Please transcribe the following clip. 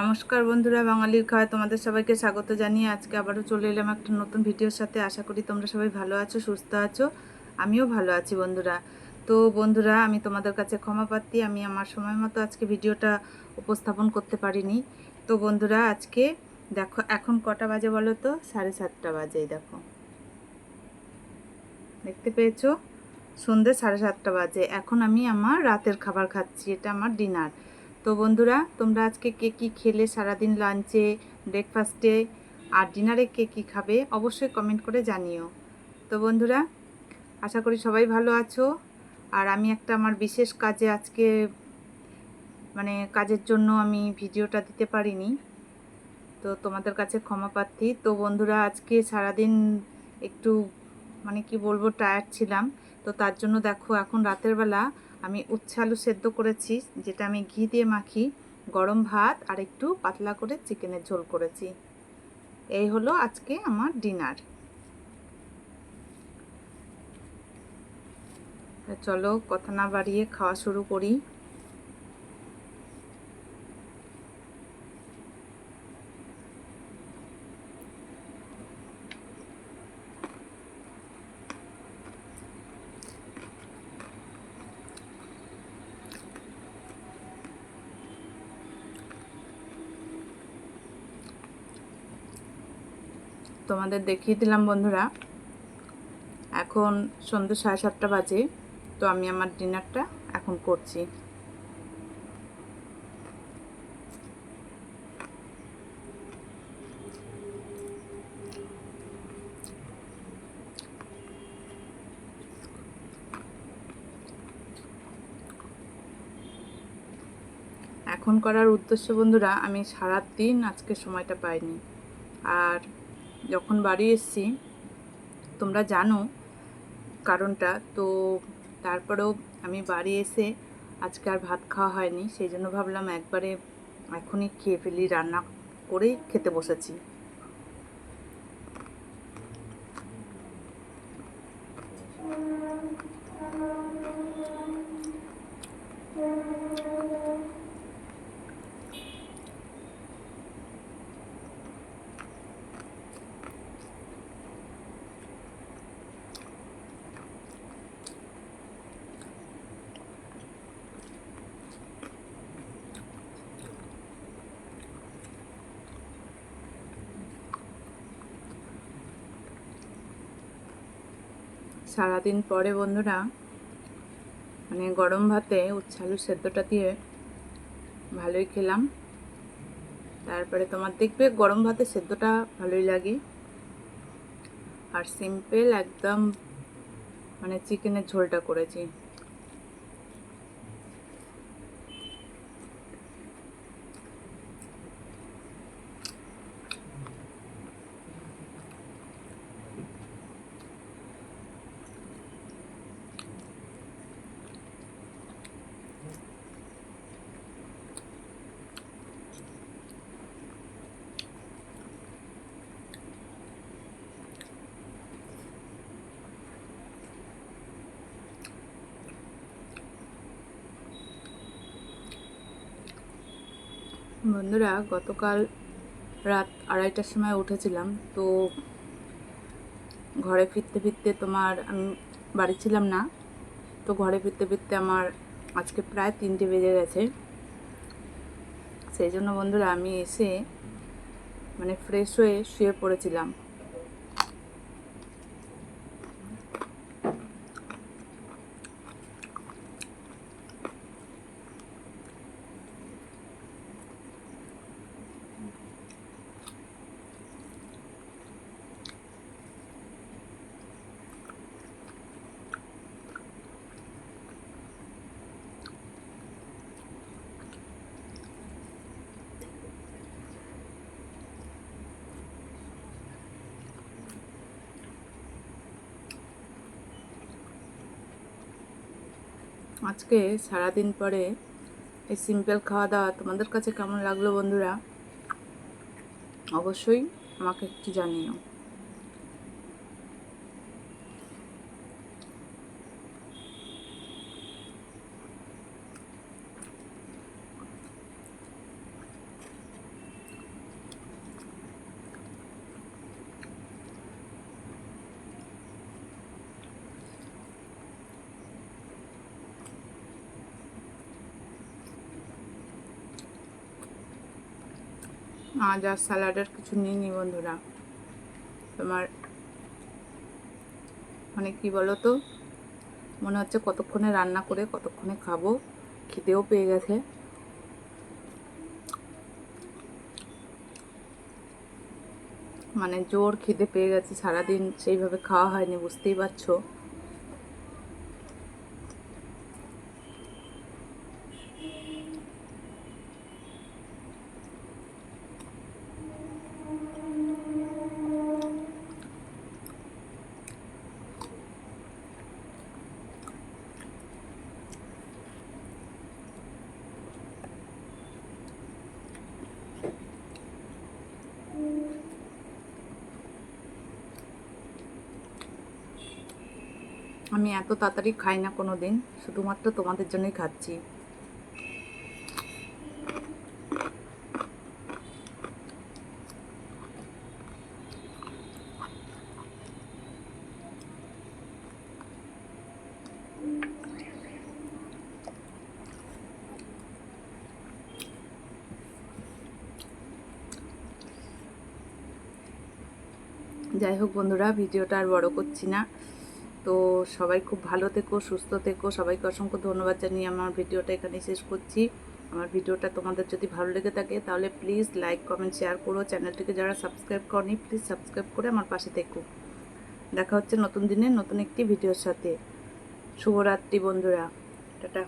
নমস্কার বন্ধুরা, বাঙালির খাওয়া তোমাদের সবাইকে স্বাগত জানিয়ে আজকে আবারও চলে এলাম একটা নতুন ভিডিওর সাথে। আশা করি তোমরা সবাই ভালো আছো, সুস্থ আছো। আমিও ভালো আছি বন্ধুরা। তো বন্ধুরা, আমি তোমাদের কাছে ক্ষমা প্রার্থী, আমি আমার সময় মতো আজকে ভিডিওটা উপস্থাপন করতে পারিনি। তো বন্ধুরা, আজকে দেখো, এখন কটা বাজে বলো তো? সাড়ে সাতটা বাজে দেখো। দেখতে পেয়েছ? সন্ধ্যে সাড়ে সাতটা বাজে। এখন আমি আমার রাতের খাবার খাচ্ছি, এটা আমার ডিনার। তো বন্ধুরা, তোমরা আজকে কে কী খেলে, সারাদিন লাঞ্চে ব্রেকফাস্টে আর ডিনারে কে কী খাবে, অবশ্যই কমেন্ট করে জানিও। তো বন্ধুরা, আশা করি সবাই ভালো আছো। আর আমি একটা আমার বিশেষ কাজে আজকে মানে কাজের জন্য আমি ভিডিওটা দিতে পারিনি। তো তোমাদের কাছে ক্ষমা প্রার্থী। তো বন্ধুরা, আজকে সারাদিন একটু মানে কি বলব টায়ার্ড ছিলাম। তো তার জন্য দেখো, এখন রাতের বেলা আমি উচ্ছে আলু সেদ্ধ করেছি, যেটা আমি ঘি দিয়ে মাখি, গরম ভাত আর একটু পাতলা করে চিকেনের ঝোল করেছি। এই হলো আজকে আমার ডিনার। চলো, কথা না বাড়িয়ে খাওয়া শুরু করি। তোমাদের দেখিয়ে দিলাম, বন্ধুরা। এখন সন্ধ্যে সাড়ে সাতটা বাজে, তো আমি আমার ডিনারটা এখন করছি। এখন করার উদ্দেশ্য, বন্ধুরা, আমি সারা দিন আজকে সময়টা পাইনি। আর যখন বাড়ি এসছি, তোমরা জানো কারণটা, তো তারপরেও আমি বাড়ি এসে আজকে আর ভাত খাওয়া হয়নি, সেই জন্য ভাবলাম একবারে এখনই খেয়ে ফেলি, রান্না করেই খেতে বসেছি। সারাদিন পরে বন্ধুরা মানে গরম ভাতে উচ্ছালু সেদ্ধটা দিয়ে ভালোই খেলাম। তারপরে তোমার দেখবে গরম ভাতে সেদ্ধটা ভালোই লাগে। আর সিম্পল একদম মানে চিকেনের ঝোলটা করেছি। বন্ধুরা, গতকাল রাত আড়াইটার সময় উঠেছিলাম, তো ঘরে ফিরতে ফিরতে তোমার আমি বাড়ি ছিলাম না, তো ঘরে ফিরতে ফিরতে আমার আজকে প্রায় তিনটে বেজে গেছে। সেই জন্য বন্ধুরা, আমি এসে মানে ফ্রেশ হয়ে শুয়ে পড়েছিলাম। আজকে সারাদিন পরে এই সিম্পল খাওয়া দাওয়া তোমাদের কাছে কেমন লাগল বন্ধুরা? অবশ্যই আমাকে একটু জানিও। আজ আর স্যালাডের কিছু নিইনি বন্ধুরা। তোমার মানে কি বলো তো মনে হচ্ছে কতক্ষণে রান্না করে কতক্ষণে খাব, খিদেও পেয়ে গেছে। মানে জোর খিদে পেয়ে গেছে, সারাদিন সেইভাবে খাওয়া হয়নি, বুঝতেই পারছ। আমি এত তাড়াতাড়ি খাই না কোনো দিন শুধুমাত্র তোমাদের জন্যই খাচ্ছি। যাই হোক বন্ধুরা, ভিডিওটা আর বড় করছি না। তো সবাই খুব ভালো থেকো, সুস্থ থেকো। সবাইকে অসংখ্য ধন্যবাদ জানিয়ে আমার ভিডিওটা এখানে শেষ করছি। আমার ভিডিওটা তোমাদের যদি ভালো লেগে থাকে তাহলে প্লিজ লাইক কমেন্ট শেয়ার করো। চ্যানেলটিকে যারা সাবস্ক্রাইব করনি প্লিজ সাবস্ক্রাইব করে আমার পাশে থেকো। দেখা হচ্ছে নতুন দিনে নতুন একটি ভিডিওর সাথে। শুভরাত্রি বন্ধুরা। টাটা।